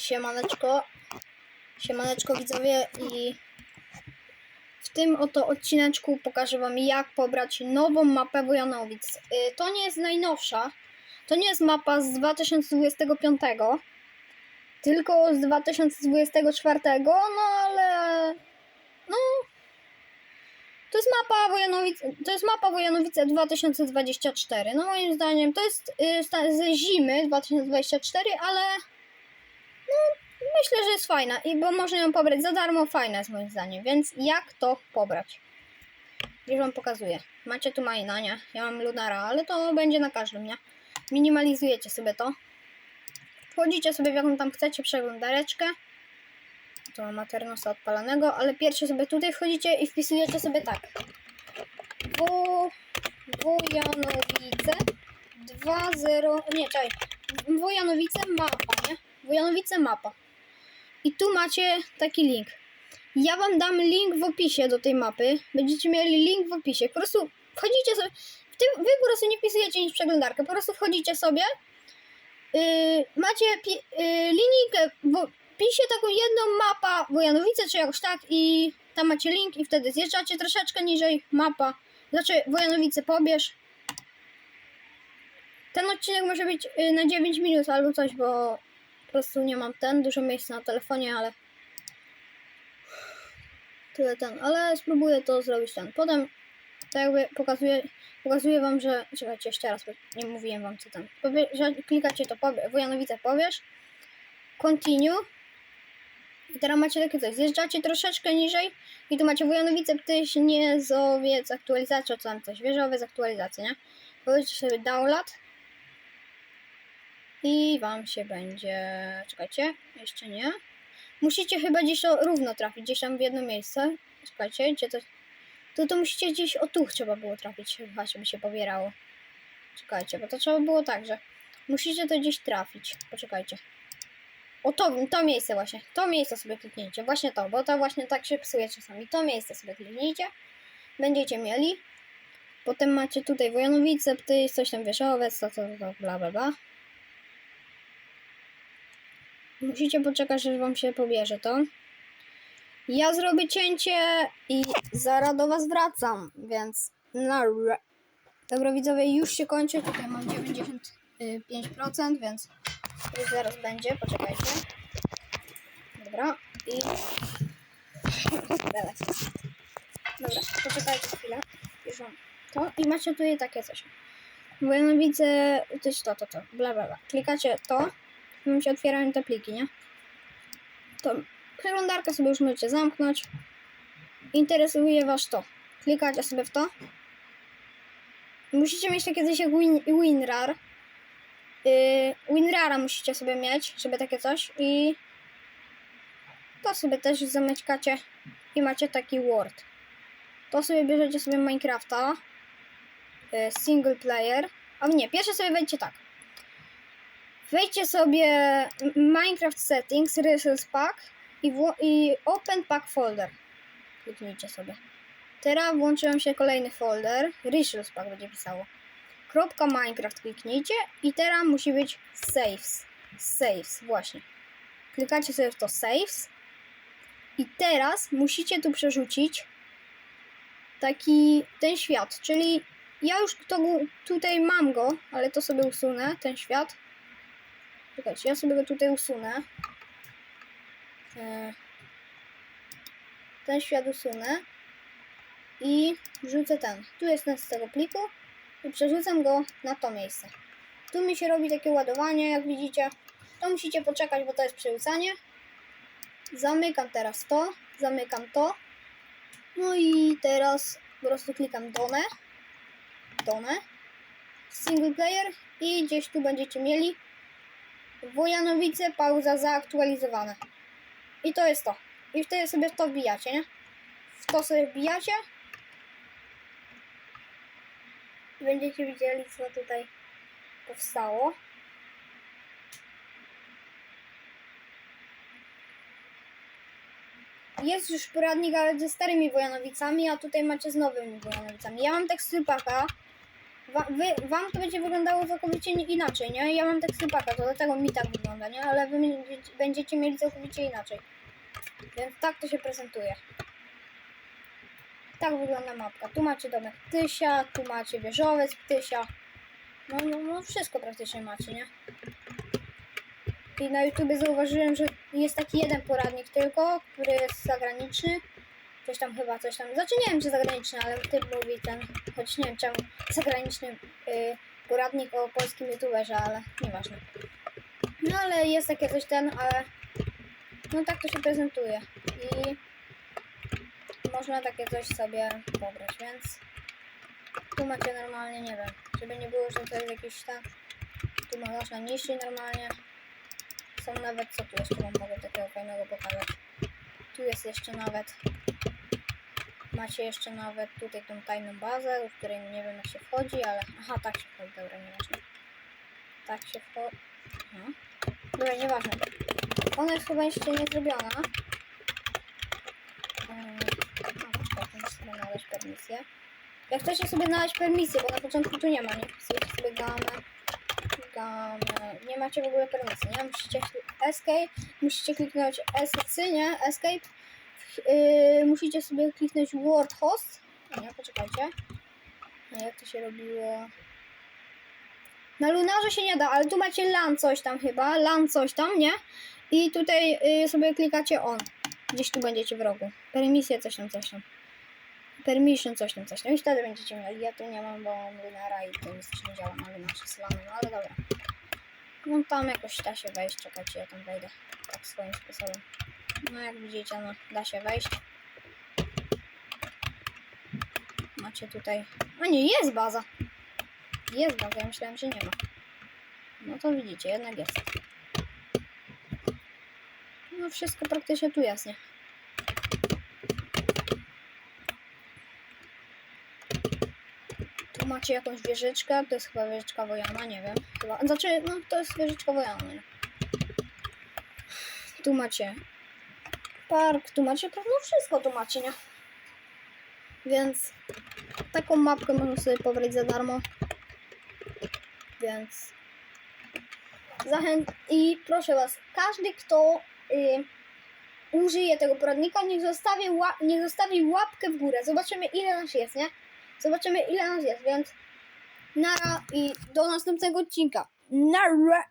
Siemaneczko. Siemaneczko widzowie i w tym oto odcineczku pokażę wam jak pobrać nową mapę Wojanowic. Y, To nie jest najnowsza. To nie jest mapa z 2025, tylko z 2024, no ale no to jest mapa Wojanowice, to jest mapa Wojanowice 2024. No moim zdaniem to jest y, ze zimy 2024, ale no myślę, że jest fajna i bo można ją pobrać za darmo, fajna jest moim zdaniem. Więc jak to pobrać? Już wam pokazuję. Macie tu Majna, nie? Ja mam Lunara, ale to będzie na każdym, nie? Minimalizujecie sobie to. Wchodzicie sobie w jaką tam chcecie przeglądareczkę. To mam Maternosa odpalonego, ale pierwsze sobie tutaj wchodzicie i wpisujecie sobie tak. Wo... Wojanowice 2.0... Nie, czekaj. Wojanowice mapa, nie? Wojanowice mapa. I tu macie taki link. Ja wam dam link w opisie do tej mapy. Będziecie mieli link w opisie. Po prostu wchodzicie sobie. Wy po prostu nie wpisujecie nic w przeglądarkę. Po prostu wchodzicie sobie. Yy, macie pi, yy, linijkę w opisie taką jedną mapa Wojanowice czy jakoś tak i tam macie link i wtedy zjeżdżacie troszeczkę niżej mapa. Znaczy Wojanowice pobierz. Ten odcinek może być yy, na 9 minut albo coś, bo po prostu nie mam ten, dużo miejsca na telefonie, ale tyle ten, ale spróbuję to zrobić ten. Potem tak jakby pokazuję, pokazuję wam, że czekajcie jeszcze raz, bo nie mówiłem wam co tam. Powie, że klikacie to powie, Wojanowice powiesz, continue i teraz macie takie coś, zjeżdżacie troszeczkę niżej i tu macie Wojanowice, Ptyś, Niezowiec, aktualizacja, czy tam coś, wieżowiec, aktualizacja, nie? Powiedzcie sobie download i wam się będzie. Czekajcie, jeszcze nie. Musicie chyba gdzieś to równo trafić, gdzieś tam w jedno miejsce. Czekajcie, gdzie to. Tu to musicie gdzieś o tu trzeba było trafić, chyba żeby się pobierało. Czekajcie, bo to trzeba było tak, że musicie to gdzieś trafić. Poczekajcie. O to, to miejsce właśnie. To miejsce sobie kliknijcie. Właśnie to, bo to właśnie tak się psuje czasami. To miejsce sobie kliknijcie. Będziecie mieli. Potem macie tutaj Wojanowice, Pty, coś tam Wieszowiec, to, to, to, bla, bla, bla. Musicie poczekać, aż wam się pobierze to. Ja zrobię cięcie i zaraz do was wracam, więc na ra- Dobra widzowie, już się kończy. Tutaj mam 95%, więc już zaraz będzie. Poczekajcie. Dobra. I... Dobra, poczekajcie chwilę. Już mam to. I macie tutaj takie coś. Wojanowice, coś to, to, to, bla, bla, bla. Klikacie to wam się otwierają te pliki, nie? To przeglądarkę sobie już możecie zamknąć. Interesuje was to. Klikacie sobie w to. Musicie mieć takie coś jak win, WinRAR. Yy, WinRARa musicie sobie mieć, żeby takie coś. I to sobie też zamykacie i macie taki Word. To sobie bierzecie sobie Minecrafta. Yy, single player. A nie, pierwsze sobie wejdźcie tak. Wejdźcie sobie Minecraft Settings, Resource Pack i, i Open Pack Folder. Kliknijcie sobie. Teraz włączy wam się kolejny folder. Resource Pack będzie pisało. Kropka Minecraft kliknijcie i teraz musi być Saves. Saves, właśnie. Klikacie sobie w to Saves. I teraz musicie tu przerzucić taki ten świat, czyli ja już to, tutaj mam go, ale to sobie usunę, ten świat. Czekajcie, ja sobie go tutaj usunę. E, Ten świat usunę. I wrzucę ten. Tu jest ten z tego pliku. I przerzucam go na to miejsce. Tu mi się robi takie ładowanie, jak widzicie. To musicie poczekać, bo to jest przerzucanie. Zamykam teraz to. Zamykam to. No i teraz po prostu klikam Done. Done. Single player. I gdzieś tu będziecie mieli Wojanowice, pauza zaaktualizowane. I to jest to. I wtedy sobie w to wbijacie, nie? W to sobie wbijacie. Będziecie widzieli, co tutaj powstało. Jest już poradnik, ale ze starymi Wojanowicami, a tutaj macie z nowymi Wojanowicami. Ja mam tekstur paka. Wa, wy, wam to będzie wyglądało całkowicie inaczej, nie? Ja mam tekst paka, to dlatego mi tak wygląda, nie? Ale wy będziecie, mieli całkowicie inaczej. Więc tak to się prezentuje. Tak wygląda mapka. Tu macie domek Tysia, tu macie wieżowiec Tysia. No, no, no wszystko praktycznie macie, nie? I na YouTubie zauważyłem, że jest taki jeden poradnik tylko, który jest zagraniczny. Coś tam chyba, coś tam. Znaczy nie wiem, czy zagraniczny, ale typ mówi ten, choć nie wiem czemu, zagraniczny y, poradnik o polskim youtuberze, ale nieważne. No ale jest takie coś ten, ale no tak to się prezentuje. I można takie coś sobie pobrać, więc tu macie normalnie, nie wiem, żeby nie było, że to jest jakiś tam, tu można niszczyć normalnie. Są nawet, co tu jeszcze wam mogę takiego fajnego pokazać. Tu jest jeszcze nawet, macie jeszcze nawet tutaj tą tajną bazę, do której nie wiem jak się wchodzi, ale, aha, tak się wchodzi, dobra, nieważne. Tak się wchodzi, no. Dobra, nieważne. Ona jest chyba jeszcze nie zrobiona. Poczekaj, muszę sobie znaleźć permisję. Jak chcecie sobie znaleźć permisję, bo na początku tu nie ma, nie wpisujecie sobie gamę, gamę, nie macie w ogóle permisji, nie? Musicie escape, musicie kliknąć escape, nie? Escape, yy, musicie sobie kliknąć word host, a nie, poczekajcie, nie, jak to się robiło, na lunarze się nie da, ale tu macie LAN coś tam chyba, LAN coś tam, nie? I tutaj y, sobie klikacie on. Gdzieś tu będziecie w rogu. Permisję coś tam, coś tam. Permission coś tam, coś tam. I wtedy będziecie mieli. Ja tu nie mam, bo mam lunara i to nic nie działa na lunarze z LANem, no ale dobra. No tam jakoś da się wejść, czekajcie, ja tam wejdę. Tak swoim sposobem. No jak widzicie, no da się wejść. Macie tutaj... A nie, jest baza. Jest baza, ja myślałem, że nie ma. No to widzicie, jednak jest. No wszystko praktycznie tu jest, nie? Tu macie jakąś wieżyczkę, to jest chyba wieżyczka Wojana, nie wiem. Chyba, znaczy, no to jest wieżyczka Wojana? Tu macie park, tu macie pewno wszystko, tu macie, nie? Więc taką mapkę można sobie pobrać za darmo. Więc zachęt i proszę was, każdy kto y, użyje tego poradnika, niech zostawi, niech zostawi łapkę w górę. Zobaczymy ile nas jest, nie? Zobaczymy ile nas jest, więc nara i do następnego odcinka. Nara!